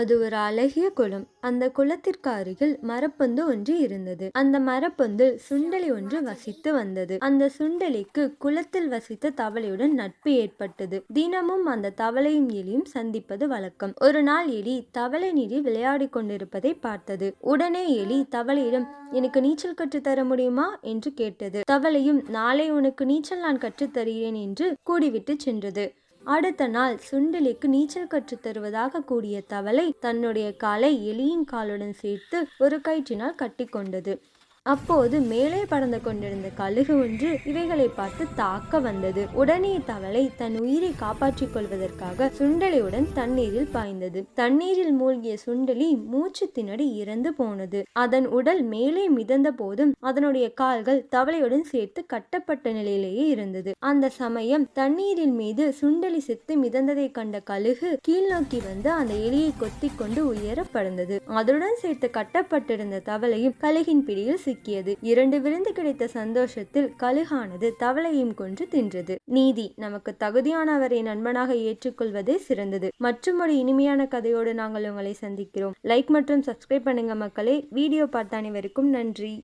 அது ஒரு அழகிய குளம். அந்த குளத்திற்கு அருகில் மரப்பொந்து ஒன்று இருந்தது. அந்த மரப்பொந்தில் சுண்டலி ஒன்று வசித்து வந்தது. அந்த சுண்டலிக்கு குளத்தில் வசித்த தவளையுடன் நட்பு ஏற்பட்டது. தினமும் அந்த தவளையும் எலியும் சந்திப்பது வழக்கம். ஒரு நாள் எலி தவளை நீரில் விளையாடி கொண்டிருப்பதை பார்த்தது. உடனே எலி தவளையிடம் எனக்கு நீச்சல் கற்றுத் தர முடியுமா? என்று கேட்டது. தவளையும் நாளை உனக்கு நீச்சல் நான் கற்றுத் தருகிறேன் என்று கூடிவிட்டு சென்றது. அடுத்த நாள் சுண்டலிக்கு நீச்சல் கற்றுத் தருவதாக கூறிய தவளை தன்னுடைய காலை எலியின் காலுடன் சேர்த்து ஒரு கயிற்றினால் கட்டிக்கொண்டது அப்போது மேலே பறந்து கொண்டிருந்த கழுகு ஒன்று இவைகளை பார்த்து தாக்க வந்தது. உடனே தவளை தன் உயிரை காப்பாற்றிக் கொள்வதற்காக சுண்டலியுடன் தண்ணீரில் பாய்ந்தது. தண்ணீரில் மூழ்கிய சுண்டலி மூச்சு திணறி இறந்து போனது. அதன் உடல் மேலே மிதந்த போதும் அதனுடைய கால்கள் தவளையுடன் சேர்த்து கட்டப்பட்ட நிலையிலேயே இருந்தது. அந்த சமயம் தண்ணீரின் மீது சுண்டலி செத்து மிதந்ததை கண்ட கழுகு கீழ்நோக்கி வந்து அந்த எலியை கொத்தி கொண்டு உயர பறந்தது. அதனுடன் சேர்த்து கட்டப்பட்டிருந்த தவளையும் கழுகின் பிடியில் சிக்கியது இரண்டு விருந்து கிடைத்த சந்தோஷத்தில் கழுகானது தவளையும் கொன்று தின்றது. நீதி நமக்கு தகுதியானவரை நண்பனாக ஏற்றுக்கொள்வதே சிறந்தது. மற்றும் ஒரு இனிமையான கதையோடு நாங்கள் உங்களை சந்திக்கிறோம். லைக் மற்றும் சப்ஸ்கிரைப் பண்ணுங்க மக்களே. வீடியோ பார்த்த அனைவருக்கும் நன்றி.